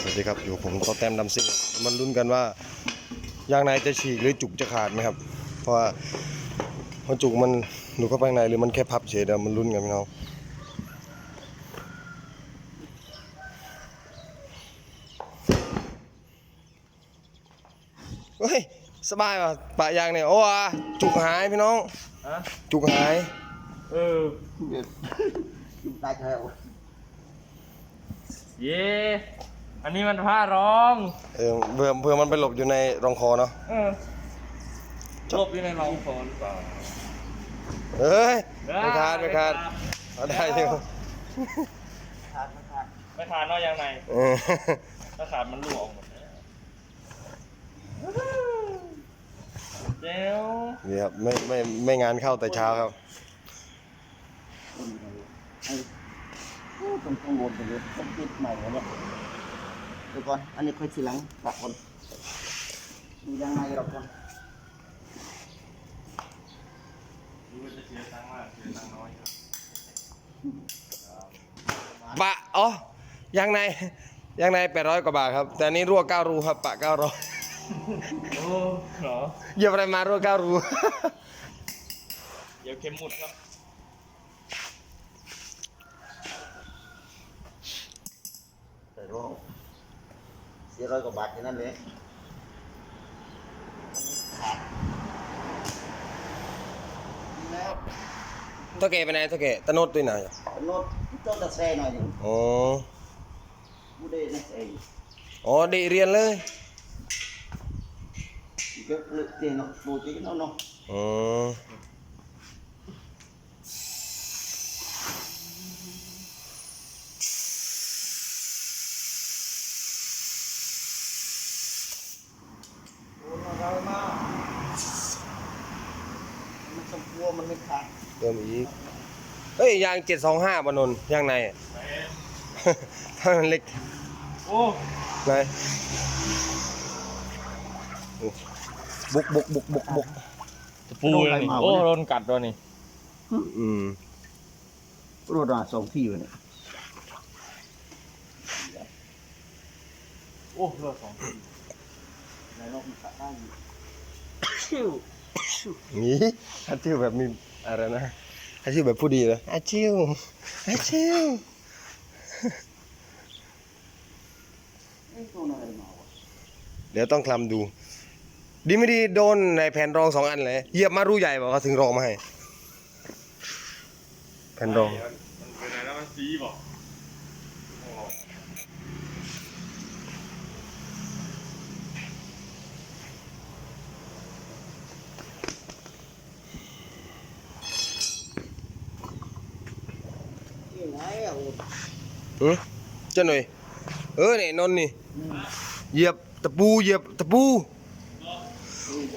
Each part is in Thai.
สวัสดีครับอยู่ผมโตแต้มดำซิ่งมันลุ้นกันว่ายางในจะฉีกหรือจุกจะขาดไหมครับ เพราะว่าพอจุกมันหนูเข้าไปข้างในหรือมันแค่พับเฉยเดียวมันลุ้นกันพี่น้องเฮ้ยสบายว่ะปะยางเนี่ยโอ้อะจุกหายพี่น้องฮะจุกหายเออได้แล้วเย่ อันนี้มันผ้ารอง เออเพื่อเพื่อมันไปหลบอยู่ในรองคอเนาะเออจบอยู่ในรองคอหรือเปล่าเอ้ยไม่ขาดไม่ขาดเอาได้อยู่ขาดไม่ขาดไม่ขาดเนอกยังไงเออถ้าขาดมันรั่วออกหมดเลยเจ้วนี่ครับไม่ไม่ไม่งานเข้าแต่เช้าครับไอ้โอ้ต้องกังวลไปเลยต้องปิดใหม่แล้วเนี่ยเดี๋ยวก่อน อันนี้ค่อยทีหลังปรับก่อนดูยังไงเราก่อนรู้ว่าจะเสียตังค์มากเสียตังค์น้อยครับปะอ๋อยางในยางในแปดร้อยกว่าบาทครับ แต่อันนี้รั่วเก้ารูครับ ปะเก้าร้อยโอ้เหรอเหยียบอะไรมารั่วเก้ารู เดี๋ยวเข็มหมุดครับแต่ร้องเสียร้อยกว่าบาทแค่นั้นเลยขาดดีแล้วเท่าแกไปไหนเท่าแกตะโนดด้วยนะโน้ตต้องจะแซ่หน่อยหนึงอ๋อบูได้นะแซ่อ๋อดีเรียนเลยเก็บเลือกเตียนเนาะบูจีเนาะเนาะอ๋อ โอ้น่ารักมากมันสมควรมันไม่ขาด เติมอีกเฮ้ ยยางเจ็ดสองห้าบานนท์ยางในอะถ้ามันเล็กโอ้ไหนโอ้บุกบุกบุกบุกบุกตะปูเลยนี่โอ้โดนกัดตัวนี่อืมรถมาสองที่เลยเนี่ยโอ้เลือดสองทีในรถมันขาดได้อยู่ชิวนี่อาชิวแบบมีอะไรนะ อาชิวแบบผู้ดีเลยอาชิวอาชิวเดี๋ยวต้องคลำดู ดีไม่ดีโดนในแผ่นรองสองอันเลยเหยียบมารูใหญ่บอกเขาถึงรองมาให้ แผ่นรองมันเป็นอะไรแล้วมันซีบอก นี่ไงอะโอ้หือเจ้าหน่อย เออเนี่ยนนนี่ เหยียบตะปู เหยียบตะปู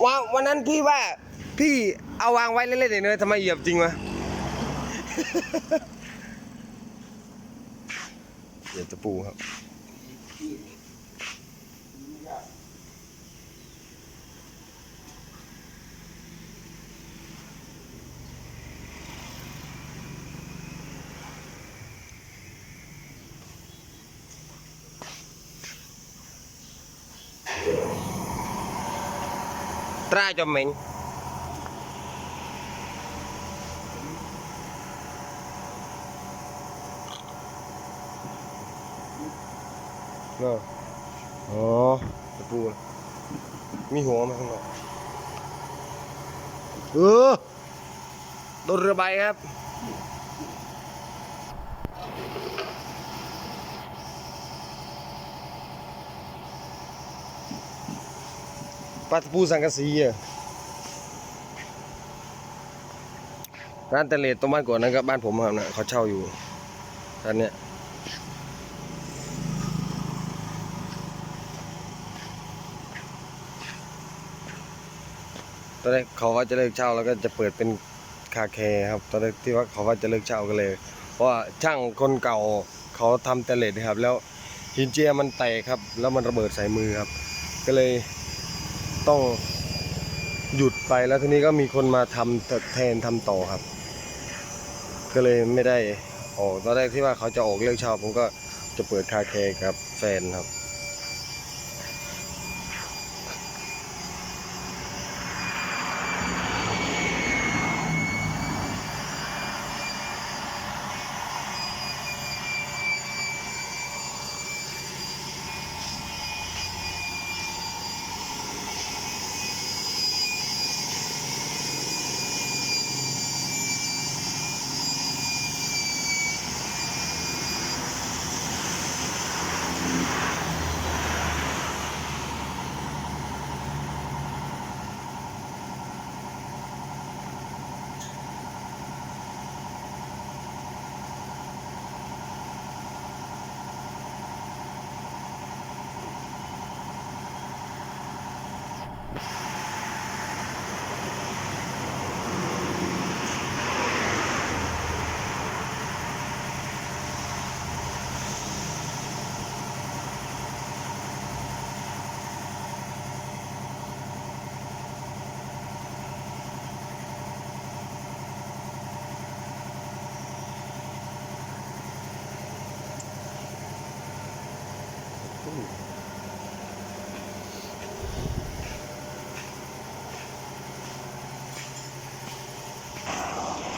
ว่าวันนั้นพี่ว่า พี่เอาวางไว้เล่นๆเนยทำไมเหยียบจริงวะเหยียบตะปูครับ ตรา cho mình Nè. Ồ, cái pu này. Mi หัวมาข้างนอกเออโดนเรือใบครับ ปลาปูสังกะสีอะร้านเตเลตตรงบ้านก่อนนั้นก็บ้านผมครับนะเขาเช่าอยู่ร้านเนี้ยตอนแรกเขาว่าจะเลิกเช่าแล้วก็จะเปิดเป็นคาแคร์ครับ ตอนแรกที่ว่าเขาว่าจะเลิกเช่าก็เลย เพราะว่าช่างคนเก่าเขาทำเตเลตครับ แล้วหินเจียมันแตกครับ แล้วมันระเบิดใส่มือครับ ก็เลย ต้องหยุดไปแล้วทีนี้ก็มีคนมาทำแทนทำต่อครับ ก็เลยไม่ได้ออกตอนแรกที่ว่าเขาจะออกเลิกเช่าผมก็จะเปิดคาแคร์กับแฟนครับ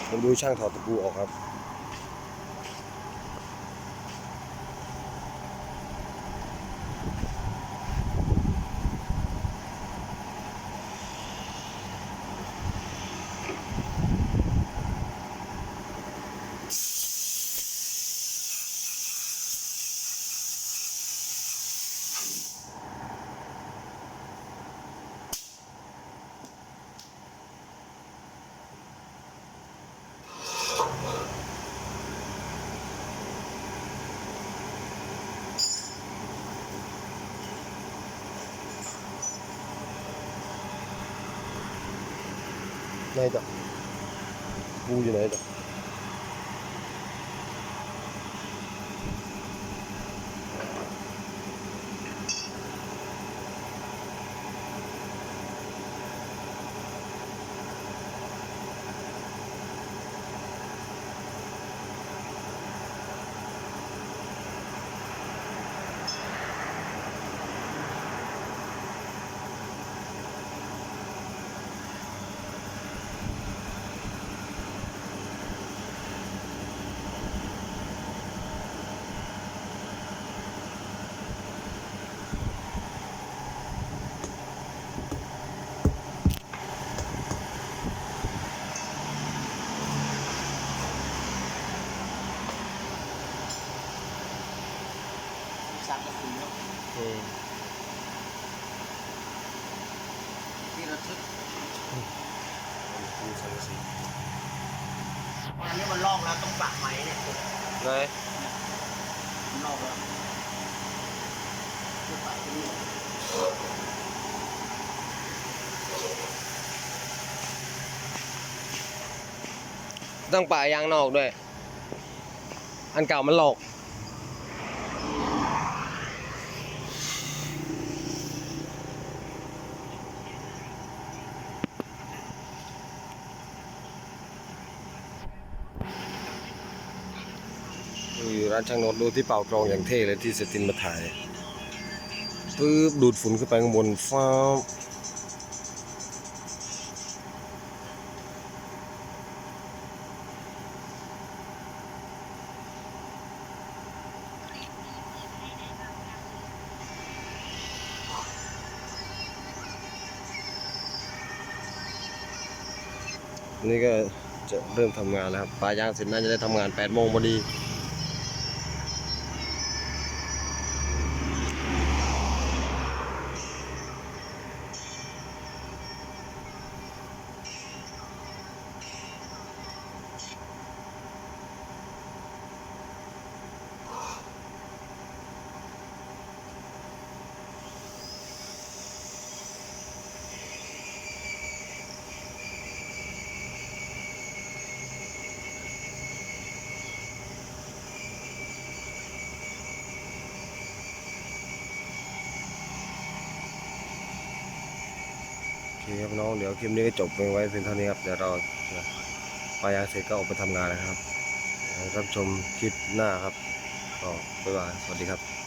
ผมดูช่างถอดตะปูออกครับ ไหนจ๊ะปูอยู่ไหนจ๊ะ สังกะสีเนาะ อืม ที่ระทึกปูสังกะสีอันนี้มันลอกแล้วต้องปะไหมเนี่ยไหนมันลอกแล้วจะปะที่นี่ต้องป่ายางนอกด้วย อันเก่ามันหลอกานช่างโนดดูที่เป่ากรองอย่างเท่เลยที่เซตินมาถ่ายปึ๊บดูดฝุ่นขึ้นไปข้างบนฟ้านี่ก็จะเริ่มทำงานแล้วครับปลายางเสร็จน่าจะได้ทำงาน8โมงพอดี คครับน้องเดี๋ยวคลิปนี้ก็จบไปไว้เพียงเท่านี้ครับเดี๋ยวเราจะไปยางเสร็จก็ออกไปทำงานนะครับรับชมคลิปหน้าครับก็บ๊ายบายสวัสดีครับ